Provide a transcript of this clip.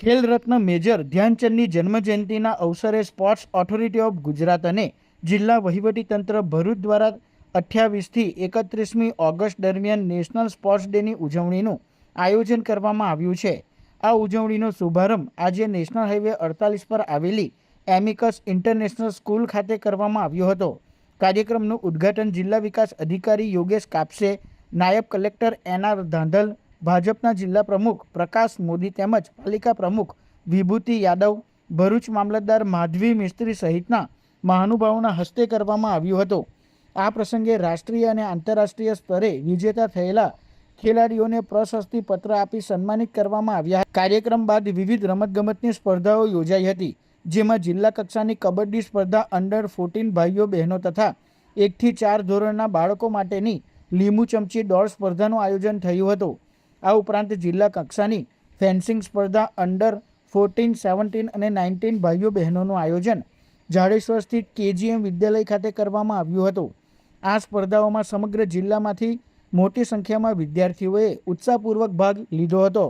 Khel Ratna major ધ્યાનચંદની જન્મજયંતિના અવસરે sports authority of Gujarat અને જિલ્લા વહીવટીતંત્ર ભરૂચ દ્વારા અઠ્યાવીસથી એકત્રીસમી ઓગસ્ટ દરમિયાન નેશનલ સ્પોર્ટ્સ ડેની ઉજવણીનું આયોજન કરવામાં આવ્યું છે. આ ઉજવણીનો શુભારંભ આજે નેશનલ હાઈવે અડતાલીસ પર આવેલી એમિકસ ઇન્ટરનેશનલ સ્કૂલ ખાતે કરવામાં આવ્યો હતો. કાર્યક્રમનું ઉદ્ઘાટન જિલ્લા વિકાસ અધિકારી યોગેશ કાપસે, નાયબ કલેક્ટર એન આર ધાંધલ ભાજપના જિલ્લા પ્રમુખ પ્રકાશ મોદી તેમજ પાલિકા પ્રમુખ વિભૂતિ યાદવ, ભરૂચ મામલતદાર માધવી મિસ્ત્રી સહિતના મહાનુભાવોના હસ્તે કરવામાં આવ્યું હતું. આ પ્રસંગે રાષ્ટ્રીય અને આંતરરાષ્ટ્રીય સ્તરે વિજેતા થયેલા ખેલાડીઓને પ્રશસ્તિ પત્ર આપી સન્માનિત કરવામાં આવ્યા. કાર્યક્રમ બાદ વિવિધ રમતગમતની સ્પર્ધાઓ યોજાઈ હતી, જેમાં જિલ્લા કક્ષાની કબડ્ડી સ્પર્ધા અંડર ફોર્ટીન ભાઈઓ, બહેનો તથા એકથી ચાર ધોરણના બાળકો માટેની લીંબુ ચમચી દોડ સ્પર્ધાનું આયોજન થયું હતું. આ ઉપરાંત જિલ્લા કક્ષાની ફેન્સિંગ સ્પર્ધા અંડર ફોર્ટીન, સેવન્ટીન અને નાઇન્ટીન ભાઈઓ બહેનોનું આયોજન જાડેશ્વર સ્થિત કેજીએમ વિદ્યાલય ખાતે કરવામાં આવ્યું હતું. આ સ્પર્ધાઓમાં સમગ્ર જિલ્લામાંથી મોટી સંખ્યામાં વિદ્યાર્થીઓએ ઉત્સાહપૂર્વક ભાગ લીધો હતો.